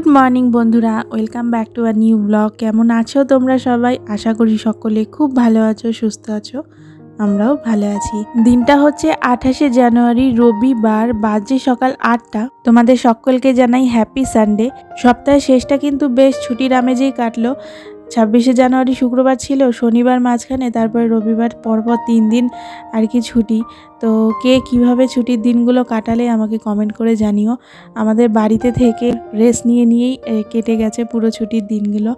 Good morning বন্ধুরা, welcome back to a new blog. কেমন আছো তোমরা সবাই? আশা করি সকলে খুব ভালো আছো, সুস্থ আছো। আমরাও ভালো আছি। দিনটা হচ্ছে আঠাশে জানুয়ারি, রবিবার, বাজে সকাল আটটা। তোমাদের সকলকে জানাই হ্যাপি সানডে। সপ্তাহের শেষটা কিন্তু বেশ ছুটির আমেজেই কাটলো। ছাব্বিশে জানুয়ারি শুক্রবার ছিল, শনিবার মাঝখানে, তারপরে রবিবার পরপর তিন দিন আর কি ছুটি। তো কে কীভাবে ছুটির দিনগুলো কাটালে আমাকে কমেন্ট করে জানিও। আমাদের বাড়িতে থেকে রেস্ট নিয়ে নিয়েই কেটে গেছে পুরো ছুটির দিনগুলো।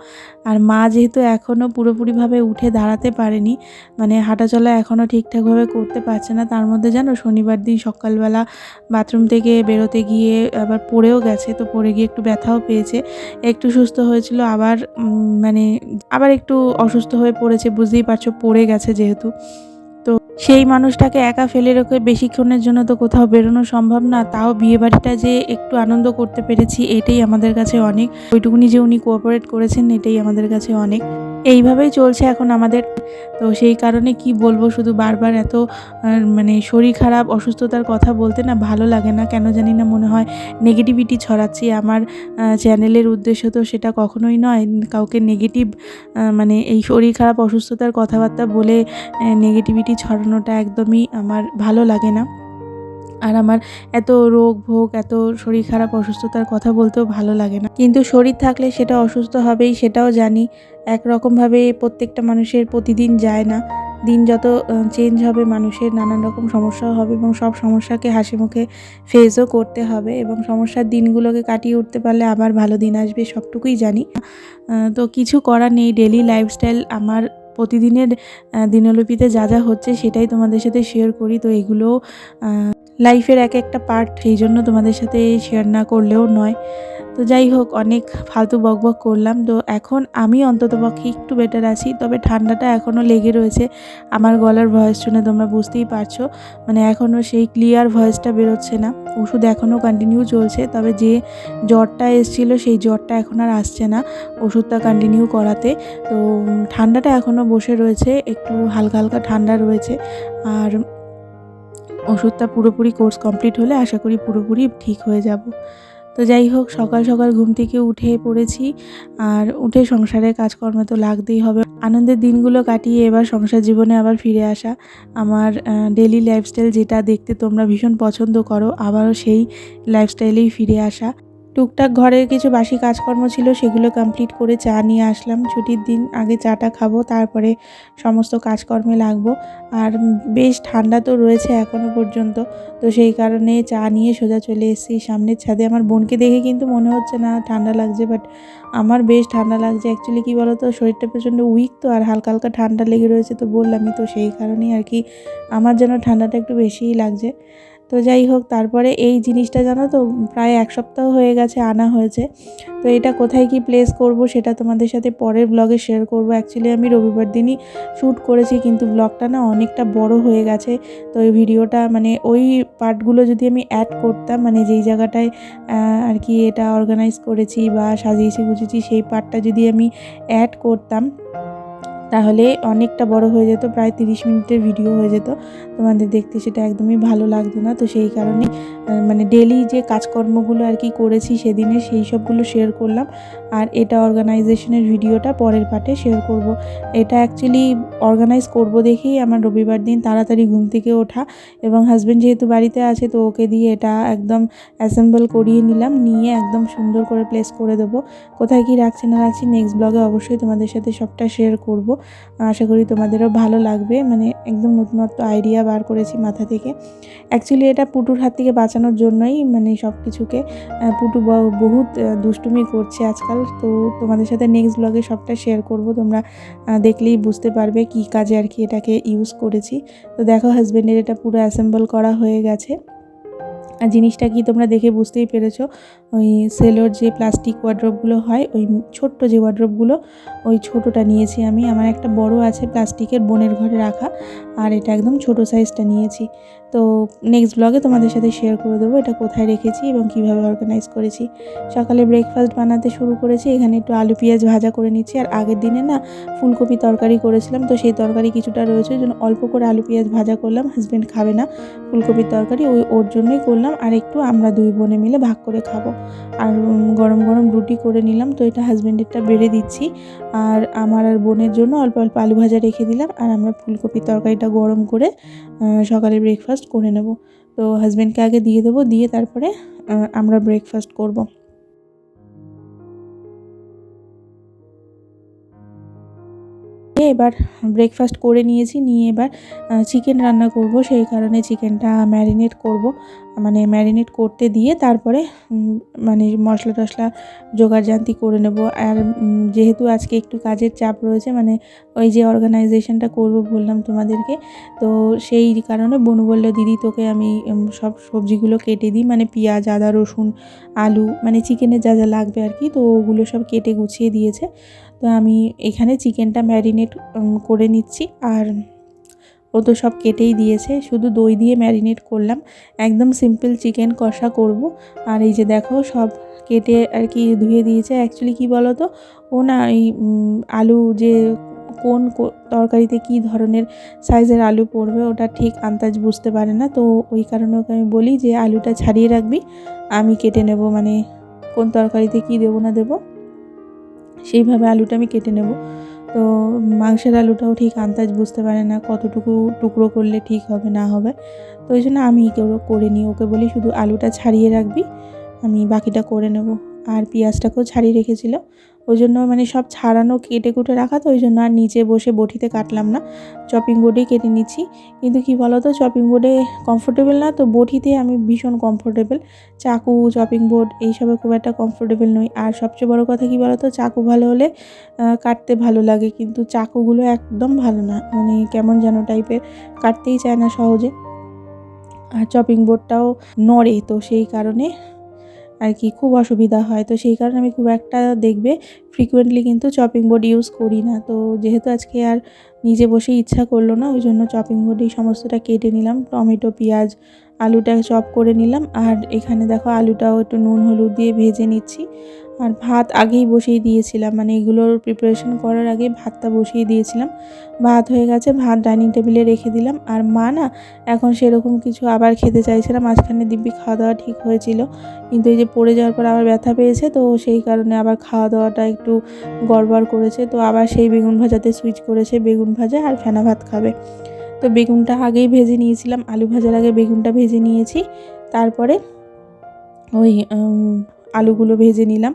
আর মা যেহেতু এখনও পুরোপুরিভাবে উঠে দাঁড়াতে পারেনি মানে হাঁটাচলা এখনও ঠিকঠাকভাবে করতে পারছে না, তার মধ্যে জানো শনিবার দিন সকালবেলা বাথরুম থেকে বেরোতে গিয়ে আবার পড়েও গেছে, তো পড়ে গিয়ে একটু ব্যথাও পেয়েছে। একটু সুস্থ হয়েছিল, আবার মানে আবার একটু অসুস্থ হয়ে পড়েছে, বুঝতেই পারছ, পড়ে গেছে যেহেতু। তো সেই মানুষটাকে একা ফেলে রেখে বেশিক্ষণের জন্য তো কোথাও বেরোনো সম্ভব না, তাও বিয়েবাড়িটা যে একটু আনন্দ করতে পেরেছি, এটাই আমাদের কাছে অনেক। ওইটুকুনি যে উনি কোঅপারেট করেছেন, এটাই আমাদের কাছে অনেক। এইভাবেই চলছে এখন আমাদের। তো সেই কারণে কি বলব, শুধু বারবার এত মানে শরীর খারাপ, অসুস্থতার কথা বলতে না ভালো লাগে না, কেন জানি না মনে হয় নেগেটিভিটি ছড়াচ্ছি। আমার চ্যানেলের উদ্দেশ্য তো সেটা কখনোই নয়। কাউকে নেগেটিভ মানে এই শরীর খারাপ, অসুস্থতার কথাবার্তা বলে নেগেটিভিটি ছড়ানোটা একদমই আমার ভালো লাগে না। আর আমার এত রোগ, ভোগ, এত শরীর খারাপ, অসুস্থতার কথা বলতেও ভালো লাগে না। কিন্তু শরীর থাকলে সেটা অসুস্থ হবেই, সেটাও জানি। একরকমভাবে প্রত্যেকটা মানুষের প্রতিদিন যায় না। দিন যত চেঞ্জ হবে, মানুষের নানান রকম সমস্যাও হবে এবং সব সমস্যাকে হাসি মুখে ফেসও করতে হবে এবং সমস্যার দিনগুলোকে কাটিয়ে উঠতে পারলে আবার ভালো দিন আসবে, সবটুকুই জানি। তো কিছু করার নেই ডেলি লাইফস্টাইল আমার প্রতিদিনের দিনলিপিতে যা যা হচ্ছে সেটাই তোমাদের সাথে শেয়ার করি। তো এগুলো লাইফের এক একটা পার্ট সেই জন্য তোমাদের সাথে শেয়ার না করলেও নয়। তো যাই হোক, অনেক ফালতু বকবক করলাম। তো এখন আমি অন্তত পক্ষে একটু বেটার আছি, তবে ঠান্ডাটা এখনও লেগে রয়েছে। আমার গলার ভয়েস শুনে তোমরা বুঝতেই পারছ। মানে এখনও সেই ক্লিয়ার ভয়েসটা বেরোচ্ছে না। ওষুধ এখনও কন্টিনিউ চলছে, তবে যে জ্বরটা এসছিল সেই জ্বরটা এখন আর আসছে না ওষুধটা কন্টিনিউ করাতে। তো ঠান্ডাটা এখনও বসে রয়েছে, একটু হালকা হালকা ঠান্ডা রয়েছে। আর ওষুধটা পুরোপুরি কোর্স কমপ্লিট হলে আশা করি পুরোপুরি ঠিক হয়ে যাব। তো যাই হোক, সকাল সকাল ঘুম থেকে উঠে পড়েছি আর উঠে সংসারের কাজকর্মে তো লাগতেই হবে। আনন্দের দিনগুলো কাটিয়ে এবার সংসার জীবনে আবার ফিরে আসা। আমার ডেলি লাইফস্টাইল যেটা দেখতে তোমরা ভীষণ পছন্দ করো, আবারও সেই লাইফস্টাইলেই ফিরে আসা। টুকটাক ঘরের কিছু বাসি কাজকর্ম ছিল, সেগুলো কমপ্লিট করে চা নিয়ে আসলাম। ছুটির দিন আগে চাটা খাব, তারপরে সমস্ত কাজকর্মে লাগবো। আর বেশ ঠান্ডা তো রয়েছে এখনও পর্যন্ত, তো সেই কারণে চা নিয়ে সোজা চলে এসেছি সামনের ছাদে। আমার বোনকে দেখে কিন্তু মনে হচ্ছে না ঠান্ডা লাগছে বাট আমার বেশ ঠান্ডা লাগছে। অ্যাকচুয়ালি কী বলো তো শরীরটা প্রচণ্ড উইক তো, আর হালকা হালকা ঠান্ডা লেগে রয়েছে তো বললামই তো, সেই কারণেই আর কি আমার যেন ঠান্ডাটা একটু বেশিই লাগছে। তো যাই হোক, তারপরে এই জিনিসটা জানো তো, প্রায় এক সপ্তাহ হয়ে গেছে, আনা হয়েছে। তো এটা কোথায় কি প্লেস করব সেটা তোমাদের সাথে পরের ব্লগে শেয়ার করব। অ্যাকচুয়ালি আমি রবিবার দিনই শ্যুট করেছি, কিন্তু ব্লগটা না অনেকটা বড় হয়ে গেছে। তো এই ভিডিওটা মানে ওই পার্টগুলো যদি আমি অ্যাড করতাম মানে যেই জায়গাটায় আর কি এটা অর্গানাইজ করেছি বা সাজিয়েছি, গুছিয়েছি, সেই পার্টটা যদি আমি অ্যাড করতাম তাহলে অনেকটা বড় হয়ে যেত, প্রায় তিরিশ মিনিটের ভিডিও হয়ে যেত। তোমাদের দেখতে সেটা একদমই ভালো লাগতো না। তো সেই কারণে মানে ডেলি যে কাজকর্মগুলো আর কি করেছি সেদিনে সেই সবগুলো শেয়ার করলাম। আর এটা অর্গানাইজেশনের ভিডিওটা পরের পার্টে শেয়ার করব। এটা অ্যাকচুয়ালি অর্গানাইজ করব দেখেই আমার রবিবার দিন তাড়াতাড়ি ঘুম থেকে ওঠা এবং হাজব্যান্ড যেহেতু বাড়িতে আছে তো ওকে দিয়ে এটা একদম অ্যাসেম্বল করিয়ে নিলাম। নিয়ে একদম সুন্দর করে প্লেস করে দেবো। কোথায় কি রাখছি না রাখছি নেক্সট ব্লগে অবশ্যই তোমাদের সাথে সবটা শেয়ার করব। আশা করি তোমাদেরও ভালো লাগবে। মানে একদম নতুনত্ব আইডিয়া বার করেছি মাথা থেকে। অ্যাকচুয়ালি এটা পুটুর হাত থেকে বাঁচানোর জন্যই মানে সব কিছুকে পুটু বহুত দুষ্টুমি করছে আজকাল। তো তোমাদের সাথে নেক্সট ব্লগে সবটা শেয়ার করব। তোমরা দেখলেই বুঝতে পারবে কি কাজে আর কি এটাকে ইউজ করেছি। তো দেখো হাজব্যান্ডের এটা পুরো অ্যাসেম্বল করা হয়ে গেছে। জিনিসটা কি তোমরা দেখে বুঝতেই পেরেছ? ওই সেলোর যে প্লাস্টিক ওয়ার্ড্রপগুলো হয়, ওই ছোট্ট যে ওয়ার্ড্রপগুলো, ওই ছোটোটা নিয়েছি আমি। আমার একটা বড় আছে প্লাস্টিকের, বোনের ঘরে রাখা। আর এটা একদম ছোট সাইজটা নিয়েছি। তো নেক্সট ব্লগে তোমাদের সাথে শেয়ার করে দেবো এটা কোথায় রেখেছি এবং কীভাবে অর্গানাইজ করেছি। সকালে ব্রেকফাস্ট বানাতে শুরু করেছি, এখানে একটু আলু পেঁয়াজ ভাজা করে নিচ্ছি, আর আগের দিনে না ফুলকপি তরকারি করেছিলাম, তো সেই তরকারি কিছুটা রয়েছে, ওই জন্য অল্প করে আলু পেঁয়াজ ভাজা করলাম হাজব্যান্ড খাবে না ফুলকপির তরকারি, ওই ওর জন্যই করলাম, আর একটু আমরা দুই বোনে মিলে ভাগ করে খাব। আর গরম গরম রুটি করে নিলাম, তো এটা হাজব্যান্ডেরটা বেড়ে দিচ্ছি, আর আমার আর বোনের জন্য অল্প অল্প আলু ভাজা রেখে দিলাম, আর আমরা ফুলকপির তরকারিটা গরম করে সকালে ব্রেকফাস্ট করে নেব। তো হাজব্যান্ডকে আগে দিয়ে দেবো দিয়ে তারপরে আমরা ব্রেকফাস্ট করব। এবার ব্রেকফাস্ট করে নিয়েছি, নিয়ে এবার চিকেন রান্না করব। সেই কারণে চিকেনটা ম্যারিনেট করব। মানে ম্যারিনেট করতে দিয়ে তারপরে মানে মশলা টশলা জোগাড় জান্তি করে নেব। আর যেহেতু আজকে একটু কাজের চাপ রয়েছে মানে ওই যে অর্গানাইজেশনটা করব বললাম তোমাদেরকে, তো সেই কারণে বনু বলল, দিদি, তোকে আমি সব সবজিগুলো কেটে দিই। মানে পেঁয়াজ, আদা, রসুন, আলু মানে চিকেনের যা যা লাগবে আর কি, তো ওগুলো সব কেটে গুছিয়ে দিয়েছে। তো আমি এখানে চিকেনটা ম্যারিনেট করে নিচ্ছি। আর ও তো সব কেটেই দিয়েছে, শুধু দই দিয়ে ম্যারিনেট করলাম। একদম সিম্পল চিকেন কষা করব। আর এই যে দেখো, সব কেটে আর কি ধুয়ে দিয়েছে। অ্যাকচুয়ালি কি বলো তো ও না এই আলু যে কোন তরকারিতে কি ধরনের সাইজের আলু পড়বে ওটা ঠিক আন্দাজ বুঝতে পারে না। তো ওই কারণে ওকে আমি বলি যে, আলুটা ছাড়িয়ে রাখবি, আমি কেটে নেব। মানে কোন তরকারিতে কি দেবো না দেবো। সেইভাবে আলুটা আমি কেটে নেব। তো মাংসের আলুটাও ঠিক আন্দাজ বুঝতে পারে না কতটুকু টুকরো করলে ঠিক হবে, না হবে। তো ওই জন্য আমি কেউ করে নিই, ওকে বলি শুধু আলুটা ছাড়িয়ে রাখবি, আমি বাকিটা করে নেব। আর পেঁয়াজটাকেও ছাড়িয়ে রেখেছিল। ওই জন্য মানে সব ছাড়ানো কেটে কুটে রাখা তো, ওই জন্য আর নিচে বসে বটিতে কাটলাম না। চপিং বোর্ডেই কেটে নিচ্ছি। কিন্তু কি বলো তো চপিং বোর্ডে কমফোর্টেবল না, তো বটিতে আমি ভীষণ কমফোর্টেবল চাকু চপিং বোর্ড এইসবে খুব একটা কমফোর্টেবল নই। আর সবচেয়ে বড় কথা কি বলো তো চাকু ভালো হলে কাটতে ভালো লাগে। কিন্তু চাকুগুলো একদম ভালো না। মানে কেমন যেন টাইপের কাটতেই চায় না সহজে। আর চপিং বোর্ডটাও নড়ে তো সেই কারণে আর কি, খুব অসুবিধা হয়। তো সেই কারণে আমি খুব একটা দেখবে ফ্রিকুয়েন্টলি কিন্তু চপিং বোর্ড ইউজ করি না। তো যেহেতু আজকে আর নিজে বসে ইচ্ছা করল না, ওই জন্য চপিং বোর্ডেই সমস্তটা কেটে নিলাম। টমেটো, পেঁয়াজ আলুটা চপ করে নিলাম। আর এখানে দেখো আলুটাও একটু নুন, হলুদ দিয়ে ভেজে নিচ্ছি। আর ভাত আগেই বসিয়ে দিয়েছিলাম। মানে এগুলোর প্রিপারেশন করার আগে ভাতটা বসিয়ে দিয়েছিলাম। ভাত হয়ে গেছে, ভাত ডাইনিং টেবিলে রেখে দিলাম। আর মা না এখন সেরকম কিছু আবার খেতে চাইছে না মাঝখানে দিব্যি খাওয়া দাওয়া ঠিক হয়েছিল। কিন্তু এই যে পড়ে যাওয়ার পর আবার ব্যথা পেয়েছে, তো সেই কারণে আবার খাওয়া দাওয়াটা একটু গড়বড় করেছে। তো আবার সেই বেগুন ভাজাতে সুইচ করেছে। বেগুন ভাজা আর ফেনা ভাত খাবে। তো বেগুনটা আগেই ভেজে নিয়েছিলাম, আলু ভাজার আগে বেগুনটা ভেজে নিয়েছি। তারপরে ওই আলুগুলো ভেজে নিলাম।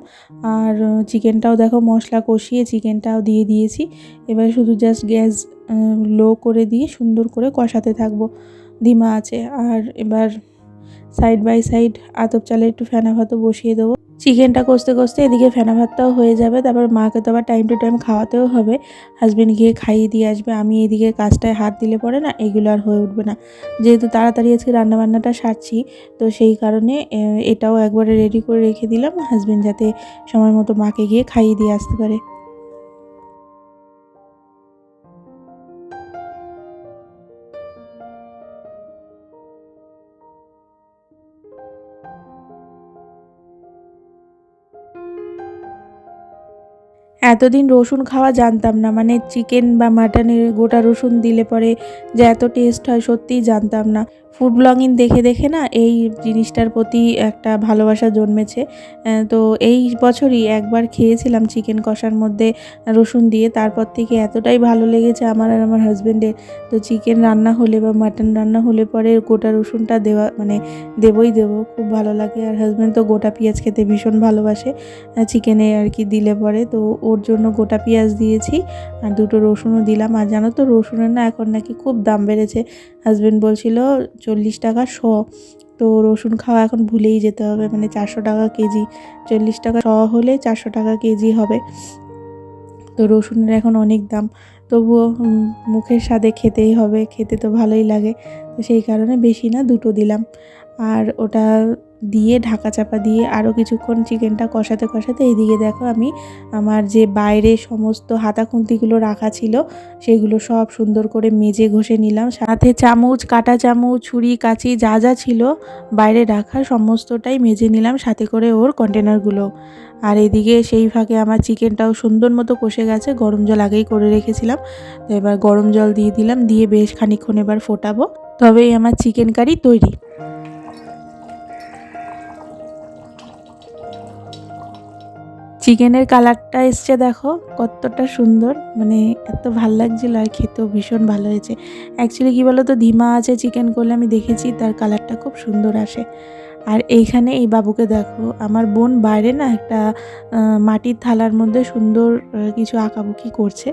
আর চিকেনটাও দেখো মশলা কষিয়ে চিকেনটাও দিয়ে দিয়েছি। এবার শুধু জাস্ট গ্যাস লো করে দিয়ে সুন্দর করে কষাতে থাকব। ধিমা আছে। আর এবার সাইড বাই সাইড আতপ চালে একটু ফেনা ভাতও বসিয়ে দেবো। চিকেনটা কষতে কষতে এদিকে ফেনা ভাতটাও হয়ে যাবে, তারপর মাকে তো আবার টাইম টু টাইম খাওয়াতেও হবে। হাজব্যান্ড গিয়ে খাইয়ে দিয়ে আসবে, আমি এদিকে কাজটায় হাত দিলে পরে না এগুলো আর হয়ে উঠবে না। যেহেতু তাড়াতাড়ি আজকে রান্নাবান্নাটা সারছি, তো সেই কারণে এটাও একবারে রেডি করে রেখে দিলাম। হাজব্যান্ড যাতে সময় মতো মাকে গিয়ে খাইয়ে দিয়ে আসতে পারে। এতদিন রসুন খাওয়া জানতাম না মানে চিকেন বা মাটনের গোটা রসুন দিলে পরে যে এত টেস্ট হয় সত্যিই জানতাম না। ফুড ব্লগিং দেখে দেখে না এই জিনিসটার প্রতি একটা ভালোবাসা জন্মেছে। তো এই বছরই একবার খেয়েছিলাম চিকেন কষার মধ্যে রসুন দিয়ে, তারপর থেকে এতটাই ভালো লেগেছে আমার আর আমার হাজব্যান্ডের তো চিকেন রান্না হলে বা মাটন রান্না হলে পরে গোটা রসুনটা দেওয়া মানে দেবই দেবো, খুব ভালো লাগে। আর হাজব্যান্ড তো গোটা পেঁয়াজ খেতে ভীষণ ভালোবাসে চিকেনে আর কি দিলে পরে। তো ওর জন্য গোটা পেঁয়াজ দিয়েছি আর দুটো রসুনও দিলাম। আর জানো তো রসুনের না এখন নাকি খুব দাম বেড়েছে। হাজব্যান্ড বলছিল চল্লিশ টাকা, শ। তো রসুন খাওয়া এখন ভুলেই যেতে হবে মানে চারশো টাকা কেজি। চল্লিশ টাকা, শ হলে চারশো টাকা কেজি হবে। তো রসুনের এখন অনেক দাম। তবুও মুখের স্বাদে খেতেই হবে, খেতে তো ভালোই লাগে। তো সেই কারণে বেশি না, দুটো দিলাম। আর ওটা দিয়ে ঢাকা চাপা দিয়ে আরও কিছুক্ষণ চিকেনটা কষাতে কষাতে এদিকে দেখো আমি আমার যে বাইরে সমস্ত হাতা খুন্তিগুলো রাখা ছিল, সেগুলো সব সুন্দর করে মেজে ঘষে নিলাম। সাথে চামচ, কাটা চামচ, ছুরি, কাঁচি যা যা ছিল বাইরে রাখা সমস্তটাই মেজে নিলাম সাথে করে ওর কন্টেনারগুলো। আর এদিকে সেই ফাঁকে আমার চিকেনটাও সুন্দর মতো কষে গেছে, গরম জল আগেই করে রেখেছিলাম। তো এবার গরম জল দিয়ে দিলাম, দিয়ে বেশ খানিক্ষণ এবার ফোটাবো। তবেই আমার চিকেন কারি তৈরি। চিকেনের কালারটা এসছে, দেখো। কতটা সুন্দর। মানে এত ভালো লাগছিল আর খেতেও ভীষণ ভালো হয়েছে। অ্যাকচুয়ালি কী বলো তো ধিমা আছে চিকেন করলে আমি দেখেছি, তার কালারটা খুব সুন্দর আসে। আর এইখানে এই বাবুকে দেখো, আমার বোন বাইরে না একটা মাটির থালার মধ্যে সুন্দর কিছু আঁকাবুকি করছে।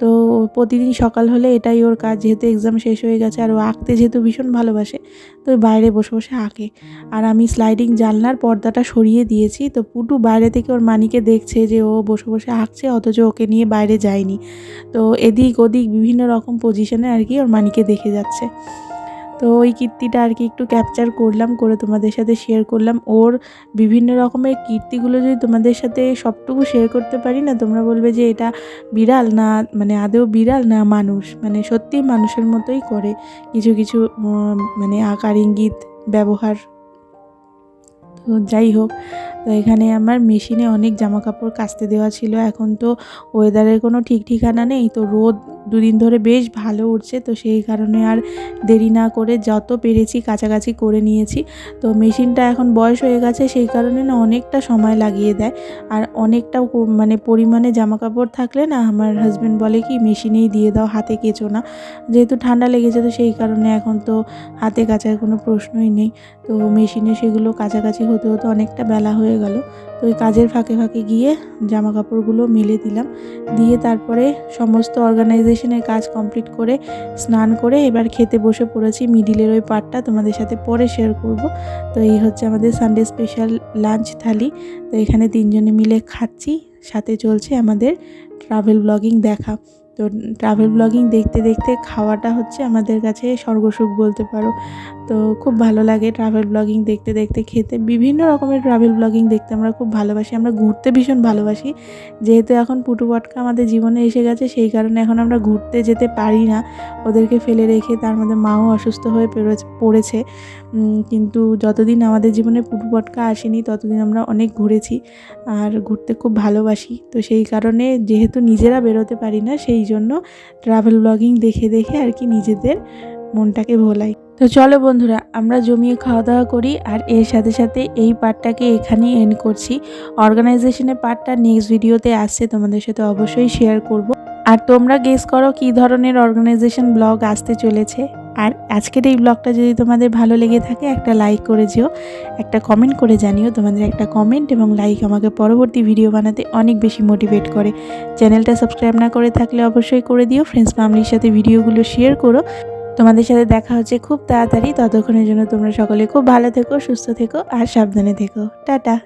তো প্রতিদিন সকাল হলে এটাই ওর কাজ, যেহেতু এক্সাম শেষ হয়ে গেছে আর ও আঁকতে যেহেতু ভীষণ ভালোবাসে, তো বাইরে বসে বসে আঁকে। আর আমি স্লাইডিং জানলার পর্দাটা সরিয়ে দিয়েছি, তো পুটু বাইরে থেকে ওর মানিকে দেখছে যে ও বসে বসে আঁকছে, অথচ ওকে নিয়ে বাইরে যায়নি। তো এদিক ওদিক বিভিন্ন রকম পজিশনে আর কি ওর মানিকে দেখে যাচ্ছে। তো ওই কীর্তিটা আর কি একটু ক্যাপচার করলাম, করে তোমাদের সাথে শেয়ার করলাম। ওর বিভিন্ন রকমের কীর্তিগুলো যদি তোমাদের সাথে সবটুকু শেয়ার করতে পারি না, তোমরা বলবে যে এটা বিড়াল না মানে আদেও বিড়াল না মানুষ? মানে সত্যি মানুষের মতোই করে কিছু কিছু মানে আকার, ইঙ্গিত, ব্যবহার। তো যাই হোক, তো এখানে আমার মেশিনে অনেক জামা কাপড় কাচতে দেওয়া ছিল। এখন তো ওয়েদারের কোনো ঠিক ঠিকানা নেই, তো রোদ দুদিন ধরে বেশ ভালো উঠছে, তো সেই কারণে আর দেরি না করে যত পেরেছি কাছাকাছি করে নিয়েছি। তো মেশিনটা এখন বয়স হয়ে গেছে, সেই কারণে না অনেকটা সময় লাগিয়ে দেয়। আর অনেকটা মানে পরিমাণে জামা কাপড় থাকলে না আমার হাজব্যান্ড বলে কি, মেশিনেই দিয়ে দাও, হাতে কেচো না। যেহেতু ঠান্ডা লেগেছে, তো সেই কারণে এখন তো হাতে কাচার কোনো প্রশ্নই নেই। তো মেশিনে সেগুলো কাছাকাছি হতে হতে অনেকটা বেলা হয়ে গেল। তো ওই কাজের ফাঁকে ফাঁকে গিয়ে জামা কাপড়গুলো মেলে দিলাম। দিয়ে তারপরে সমস্ত অর্গানাইজেশনের কাজ কমপ্লিট করে, স্নান করে এবার খেতে বসে পড়েছি। মিডিলের ওই পার্টটা তোমাদের সাথে পরে শেয়ার করব। তো এই হচ্ছে আমাদের সানডে স্পেশাল লাঞ্চ থালি। তো এখানে তিনজনে মিলে খাচ্ছি, সাথে চলছে আমাদের ট্রাভেল ব্লগিং দেখা। তো ট্রাভেল ব্লগিং দেখতে দেখতে খাওয়াটা হচ্ছে আমাদের কাছে স্বর্গসুখ বলতে পারো। তো খুব ভালো লাগে ট্রাভেল ব্লগিং দেখতে দেখতে, খেতে। বিভিন্ন রকমের ট্রাভেল ব্লগিং দেখতে আমরা খুব ভালোবাসি। আমরা ঘুরতে ভীষণ ভালোবাসি। যেহেতু এখন পুটু পটকা আমাদের জীবনে এসে গেছে, সেই কারণে এখন আমরা ঘুরতে যেতে পারি না। ওদেরকে ফেলে রেখে তার মধ্যে মাও অসুস্থ হয়ে পড়েছে। কিন্তু যতদিন আমাদের জীবনে পুটু পটকা আসেনি, ততদিন আমরা অনেক ঘুরেছি আর ঘুরতে খুব ভালোবাসি। তো সেই কারণে যেহেতু নিজেরা বেরোতে পারি না, সেই জন্য ট্রাভেল ব্লগিং দেখে দেখে আর কি নিজেদের মনটাকে ভোলাই। তো চলো বন্ধুরা, আমরা জমিয়ে খাওয়া দাওয়া করি আর এর সাথে সাথে এই পার্টটাকে এখানেই এন্ড করছি। অর্গানাইজেশনের পার্টটা নেক্সট ভিডিওতে আসছে, তোমাদের সাথে অবশ্যই শেয়ার করব। আর তোমরা গেস করো কী ধরনের অর্গানাইজেশন ব্লগ আসতে চলেছে। আর আজকের এই ব্লগটা যদি তোমাদের ভালো লেগে থাকে, একটা লাইক করে যেও, একটা কমেন্ট করে জানিও। তোমাদের একটা কমেন্ট এবং লাইক আমাকে পরবর্তী ভিডিও বানাতে অনেক বেশি মোটিভেট করে। চ্যানেলটা সাবস্ক্রাইব না করে থাকলে অবশ্যই করে দিও। ফ্রেন্ডস ফ্যামিলির সাথে ভিডিওগুলো শেয়ার করো। তোমাদের সাথে দেখা হচ্ছে খুব তাড়াতাড়ি। ততক্ষণের জন্য তোমরা সকলে খুব ভালো থেকো, সুস্থ থেকো আর সাবধানে থেকো। টাটা।